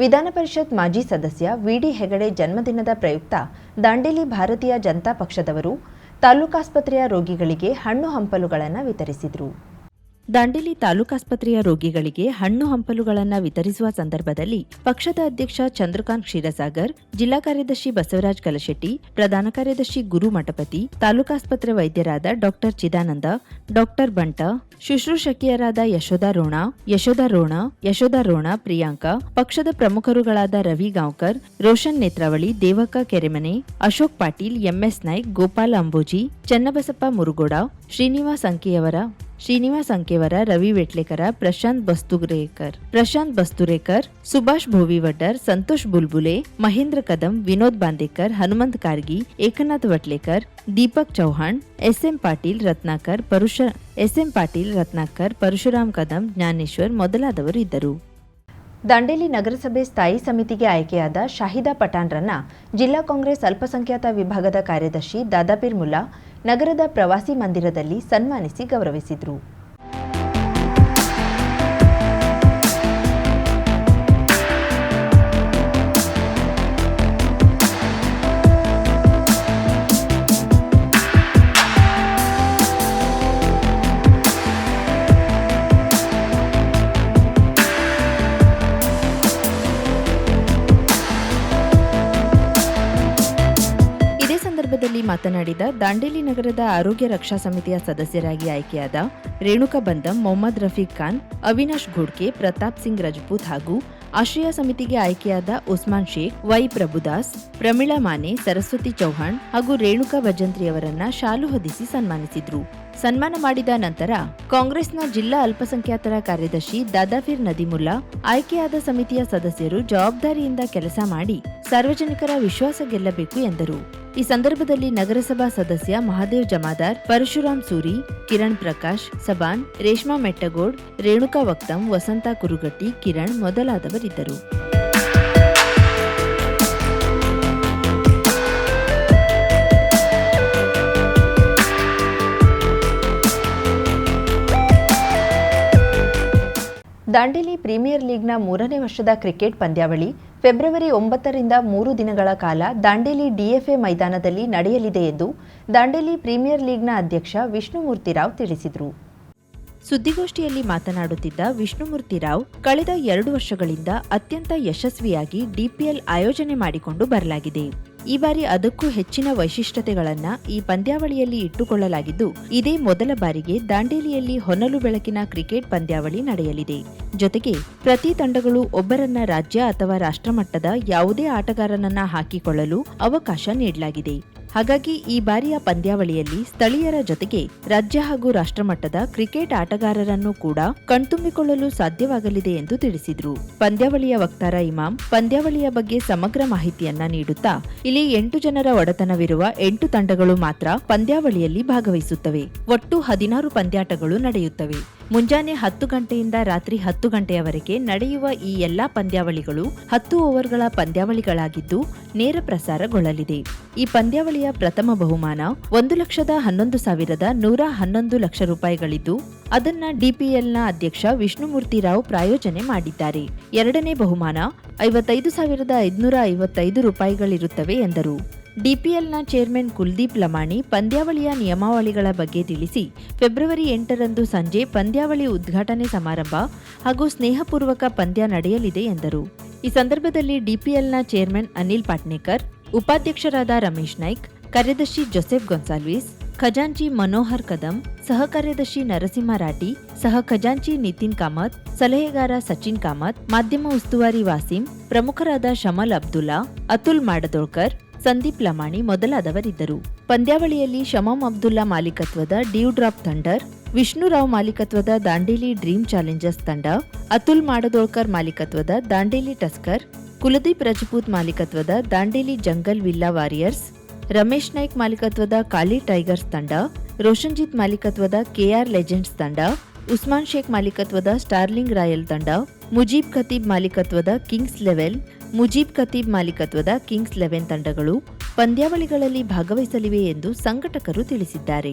ವಿಧಾನ ಪರಿಷತ್ ಮಾಜಿ ಸದಸ್ಯ ವಿಡಿ ಹೆಗಡೆ ಜನ್ಮದಿನದ ಪ್ರಯುಕ್ತ ದಾಂಡೇಲಿ ಭಾರತೀಯ ಜನತಾ ಪಕ್ಷದವರು ತಾಲೂಕಾಸ್ಪತ್ರೆಯ ರೋಗಿಗಳಿಗೆ ಹಣ್ಣು ಹಂಪಲುಗಳನ್ನು ವಿತರಿಸಿದರು. ದಾಂಡೇಲಿ ತಾಲೂಕಾಸ್ಪತ್ರೆಯ ರೋಗಿಗಳಿಗೆ ಹಣ್ಣು ಹಂಪಲುಗಳನ್ನು ವಿತರಿಸುವ ಸಂದರ್ಭದಲ್ಲಿ ಪಕ್ಷದ ಅಧ್ಯಕ್ಷ ಚಂದ್ರಕಾಂತ್ ಕ್ಷೀರಸಾಗರ್, ಜಿಲ್ಲಾ ಕಾರ್ಯದರ್ಶಿ ಬಸವರಾಜ್ ಕಲಶೆಟ್ಟಿ, ಪ್ರಧಾನ ಕಾರ್ಯದರ್ಶಿ ಗುರು ಮಠಪತಿ, ತಾಲೂಕಾಸ್ಪತ್ರೆ ವೈದ್ಯರಾದ ಡಾಕ್ಟರ್ ಚಿದಾನಂದ, ಡಾಕ್ಟರ್ ಬಂಟ, ಶುಶ್ರೂಷಕಿಯರಾದ ಯಶೋಧ ರೋಣ ಯಶೋಧ ರೋಣ ಯಶೋಧ ರೋಣ ಪ್ರಿಯಾಂಕಾ, ಪಕ್ಷದ ಪ್ರಮುಖರುಗಳಾದ Ravi Gaonkar, Roshan Netravali Devakka Keremane, Ashok Patil, MS Naik, Gopal Amboji, Channabasappa Murugoda, Srinivas ಅಂಕೆಯವರ Srinivas Ankevar, Ravi Vetlekar, Prashant Basturekar. Prashant Basturekar, Subhash Bhovivaddar Santosh Bulbule, Mahendra Kadam, Vinod Bandekar, Hanumant Kargi, Eknath Vatlekar, Deepak Chauhan, S M Patil Ratnakar Parush S M Patil Ratnakar, Parashuram Kadam, Dnyaneshwar ಮೊದಲಾದವರು ಇದ್ದರು. ದಾಂಡೇಲಿ ನಗರಸಭೆ ಸ್ಥಾಯಿ ಸಮಿತಿಗೆ ಆಯ್ಕೆಯಾದ ಶಾಹಿದಾ ಪಠಾಣ್ರನ್ನ ಜಿಲ್ಲಾ ಕಾಂಗ್ರೆಸ್ ಅಲ್ಪಸಂಖ್ಯಾತ ವಿಭಾಗದ ಕಾರ್ಯದರ್ಶಿ ದಾದಾಪೀರ್ ಮುಲ್ಲಾ ನಗರದ ಪ್ರವಾಸಿ ಮಂದಿರದಲ್ಲಿ ಸನ್ಮಾನಿಸಿ ಗೌರವಿಸಿದರು. ಮಾತನಾಡಿದ ದಾಂಡೇಲಿ ನಗರದ ಆರೋಗ್ಯ ರಕ್ಷಾ ಸಮಿತಿಯ ಸದಸ್ಯರಾಗಿ ಆಯ್ಕೆಯಾದ ರೇಣುಕಾ ಬಂದಂ, ಮೊಹಮ್ಮದ್ ರಫೀಕ್ ಖಾನ್, ಅವಿನಾಶ್ ಘೋಡ್ಕೆ ಪ್ರತಾಪ್ ಸಿಂಗ್ ರಜಪೂತ್ ಹಾಗೂ ಆಶ್ರಯ ಸಮಿತಿಗೆ ಆಯ್ಕೆಯಾದ ಉಸ್ಮಾನ್ ಶೇಖ್, ವೈ ಪ್ರಭುದಾಸ್, ಪ್ರಮೀಳಾ ಮಾನೆ, ಸರಸ್ವತಿ ಚೌಹಾಣ್ ಹಾಗೂ ರೇಣುಕಾ ಭಜಂತ್ರಿಯವರನ್ನ ಶಾಲು ಹೊದಿಸಿ ಸನ್ಮಾನಿಸಿದ್ರು. ಸನ್ಮಾನ ಮಾಡಿದ ನಂತರ ಕಾಂಗ್ರೆಸ್ನ ಜಿಲ್ಲಾ ಅಲ್ಪಸಂಖ್ಯಾತರ ಕಾರ್ಯದರ್ಶಿ ದಾದಾಫಿರ್ ನದಿಮುಲ್ಲಾ, ಆಯ್ಕೆಯಾದ ಸಮಿತಿಯ ಸದಸ್ಯರು ಜವಾಬ್ದಾರಿಯಿಂದ ಕೆಲಸ ಮಾಡಿ ಸಾರ್ವಜನಿಕರ ವಿಶ್ವಾಸ ಗೆಲ್ಲಬೇಕು ಎಂದರು. ಈ ಸಂದರ್ಭದಲ್ಲಿ ನಗರಸಭಾ ಸದಸ್ಯ ಮಹಾದೇವ್ ಜಮಾದಾರ್ ಪರಶುರಾಮ್ ಸೂರಿ, ಕಿರಣ್ ಪ್ರಕಾಶ್, ಸಬಾನ್, ರೇಷ್ಮಾ ಮೆಟ್ಟಗೋಡ್, ರೇಣುಕಾ ವಕ್ತಂ, ವಸಂತ ಕುರುಗಟ್ಟಿ, ಕಿರಣ್ ಮೊದಲಾದವರಿದ್ದರು. ದಾಂಡೇಲಿ ಪ್ರೀಮಿಯರ್ ಲೀಗ್ನ ಮೂರನೇ ವರ್ಷದ ಕ್ರಿಕೆಟ್ ಪಂದ್ಯಾವಳಿ ಫೆಬ್ರವರಿ ಒಂಬತ್ತರಿಂದ ಮೂರು ದಿನಗಳ ಕಾಲ ದಾಂಡೇಲಿ ಡಿಎಫ್ಎ ಮೈದಾನದಲ್ಲಿ ನಡೆಯಲಿದೆ ಎಂದು ದಾಂಡೇಲಿ ಪ್ರೀಮಿಯರ್ ಲೀಗ್ನ ಅಧ್ಯಕ್ಷ ವಿಷ್ಣುಮೂರ್ತಿ ರಾವ್ ತಿಳಿಸಿದರು. ಸುದ್ದಿಗೋಷ್ಠಿಯಲ್ಲಿ ಮಾತನಾಡುತ್ತಿದ್ದ ವಿಷ್ಣುಮೂರ್ತಿ ರಾವ್, ಕಳೆದ ಎರಡು ವರ್ಷಗಳಿಂದ ಅತ್ಯಂತ ಯಶಸ್ವಿಯಾಗಿ ಡಿಪಿಎಲ್ ಆಯೋಜನೆ ಮಾಡಿಕೊಂಡು ಬರಲಾಗಿದೆ. ಈ ಬಾರಿ ಅದಕ್ಕೂ ಹೆಚ್ಚಿನ ವೈಶಿಷ್ಟ್ಯತೆಗಳನ್ನ ಈ ಪಂದ್ಯಾವಳಿಯಲ್ಲಿ ಇಟ್ಟುಕೊಳ್ಳಲಾಗಿದ್ದು, ಇದೇ ಮೊದಲ ಬಾರಿಗೆ ದಾಂಡೇಲಿಯಲ್ಲಿ ಹೊನಲು ಬೆಳಕಿನ ಕ್ರಿಕೆಟ್ ಪಂದ್ಯಾವಳಿ ನಡೆಯಲಿದೆ. ಜೊತೆಗೆ ಪ್ರತಿ ತಂಡಗಳು ಒಬ್ಬರನ್ನ ರಾಜ್ಯ ಅಥವಾ ರಾಷ್ಟ್ರಮಟ್ಟದ ಯಾವುದೇ ಆಟಗಾರನನ್ನ ಹಾಕಿಕೊಳ್ಳಲು ಅವಕಾಶ ನೀಡಲಾಗಿದೆ. ಹಾಗಾಗಿ ಈ ಬಾರಿಯ ಪಂದ್ಯಾವಳಿಯಲ್ಲಿ ಸ್ಥಳೀಯರ ಜೊತೆಗೆ ರಾಜ್ಯ ಹಾಗೂ ರಾಷ್ಟ್ರಮಟ್ಟದ ಕ್ರಿಕೆಟ್ ಆಟಗಾರರನ್ನು ಕೂಡ ಕಣ್ತುಂಬಿಕೊಳ್ಳಲು ಸಾಧ್ಯವಾಗಲಿದೆ ಎಂದು ತಿಳಿಸಿದರು. ಪಂದ್ಯಾವಳಿಯ ವಕ್ತಾರ ಇಮಾಮ್ ಪಂದ್ಯಾವಳಿಯ ಬಗ್ಗೆ ಸಮಗ್ರ ಮಾಹಿತಿಯನ್ನ ನೀಡುತ್ತಾ, ಇಲ್ಲಿ ಎಂಟು ಜನರ ಒಡೆತನವಿರುವ ಎಂಟು ತಂಡಗಳು ಮಾತ್ರ ಪಂದ್ಯಾವಳಿಯಲ್ಲಿ ಭಾಗವಹಿಸುತ್ತವೆ. ಒಟ್ಟು ಹದಿನಾರು ಪಂದ್ಯಾಟಗಳು ನಡೆಯುತ್ತವೆ. ಮುಂಜಾನೆ ಹತ್ತು ಗಂಟೆಯಿಂದ ರಾತ್ರಿ ಹತ್ತು ಗಂಟೆಯವರೆಗೆ ನಡೆಯುವ ಈ ಎಲ್ಲಾ ಪಂದ್ಯಾವಳಿಗಳು ಹತ್ತು ಓವರ್ಗಳ ಪಂದ್ಯಾವಳಿಗಳಾಗಿದ್ದು ನೇರ ಪ್ರಸಾರಗೊಳ್ಳಲಿದೆ. ಈ ಪಂದ್ಯಾವಳಿಯ ಪ್ರಥಮ ಬಹುಮಾನ ಒಂದು ಲಕ್ಷದ ಹನ್ನೊಂದು ಸಾವಿರದ ನೂರ ಹನ್ನೊಂದು ಲಕ್ಷ ರೂಪಾಯಿಗಳಿದ್ದು, ಅದನ್ನ ಡಿಪಿಎಲ್ನ ಅಧ್ಯಕ್ಷ ವಿಷ್ಣುಮೂರ್ತಿ ರಾವ್ ಪ್ರಾಯೋಜನೆ ಮಾಡಿದ್ದಾರೆ. ಎರಡನೇ ಬಹುಮಾನ ಐವತ್ತೈದು ಸಾವಿರದ ಐದುನೂರ ಐವತ್ತೈದು ರೂಪಾಯಿಗಳಿರುತ್ತವೆ ಎಂದರು. ಡಿಪಿಎಲ್ನ ಚೇರ್ಮನ್ ಕುಲ್ದೀಪ್ ಲಮಾಣಿ ಪಂದ್ಯಾವಳಿಯ ನಿಯಮಾವಳಿಗಳ ಬಗ್ಗೆ ತಿಳಿಸಿ ಫೆಬ್ರವರಿ ಎಂಟರಂದು ಸಂಜೆ ಪಂದ್ಯಾವಳಿ ಉದ್ಘಾಟನೆ ಸಮಾರಂಭ ಹಾಗೂ ಸ್ನೇಹಪೂರ್ವಕ ಪಂದ್ಯ ನಡೆಯಲಿದೆ ಎಂದರು. ಈ ಸಂದರ್ಭದಲ್ಲಿ ಡಿಪಿಎಲ್ನ ಚೇರ್ಮನ್ ಅನಿಲ್ ಪಾಟ್ನೇಕರ್ ಉಪಾಧ್ಯಕ್ಷರಾದ ರಮೇಶ್ ನಾಯ್ಕ್ ಕಾರ್ಯದರ್ಶಿ ಜೋಸೆಫ್ ಗೊನ್ಸಾಲ್ವಿಸ್ ಖಜಾಂಚಿ ಮನೋಹರ್ ಕದಂ ಸಹ ಕಾರ್ಯದರ್ಶಿ ನರಸಿಂಹ ರಾಠಿ ಸಹ ಖಜಾಂಚಿ ನಿತಿನ್ ಕಾಮತ್ ಸಲಹೆಗಾರ ಸಚಿನ್ ಕಾಮತ್ ಮಾಧ್ಯಮ ಉಸ್ತುವಾರಿ ವಾಸಿಂ ಪ್ರಮುಖರಾದ ಶಮಲ್ ಅಬ್ದುಲ್ಲಾ ಅತುಲ್ ಮಾಡದೋಳ್ಕರ್ ಸಂದೀಪ್ ಲಮಾಣಿ ಮೊದಲಾದವರಿದ್ದರು ಪಂದ್ಯಾವಳಿಯಲ್ಲಿ ಶಮಮ್ ಅಬ್ದುಲ್ಲಾ ಮಾಲೀಕತ್ವದ ಡ್ಯೂ ಡ್ರಾಪ್ ಥಂಡರ್ ವಿಷ್ಣುರಾವ್ ಮಾಲೀಕತ್ವದ ದಾಂಡೇಲಿ ಡ್ರೀಮ್ ಚಾಲೆಂಜರ್ಸ್ ತಂಡ ಅತುಲ್ ಮಾಡದೋಳ್ಕರ್ ಮಾಲೀಕತ್ವದ ದಾಂಡೇಲಿ ಟಸ್ಕರ್ ಕುಲದೀಪ್ ರಜಪೂತ್ ಮಾಲೀಕತ್ವದ Dandeli jungle villa warriors, Ramesh Naik ಮಾಲೀಕತ್ವದ ಕಾಲಿ ಟೈಗರ್ಸ್ ತಂಡ, ರೋಷನ್ಜಿತ್ ಮಾಲೀಕತ್ವದ ಕೆಆರ್ ಲೆಜೆಂಡ್ಸ್ ತಂಡ, ಉಸ್ಮಾನ್ ಶೇಖ್ ಮಾಲೀಕತ್ವದ ಸ್ಟಾರ್ಲಿಂಗ್ ರಾಯಲ್ ತಂಡ, ಮುಜೀಬ್ ಖತೀಬ್ ಮಾಲೀಕತ್ವದ ಕಿಂಗ್ಸ್ ಲೆವೆಲ್, ಮುಜೀಬ್ ಖತೀಬ್ ಮಾಲೀಕತ್ವದ ಕಿಂಗ್ಸ್ ಲೆವೆನ್ ತಂಡಗಳು ಪಂದ್ಯಾವಳಿಗಳಲ್ಲಿ ಭಾಗವಹಿಸಲಿವೆ ಎಂದು ಸಂಘಟಕರು ತಿಳಿಸಿದ್ದಾರೆ.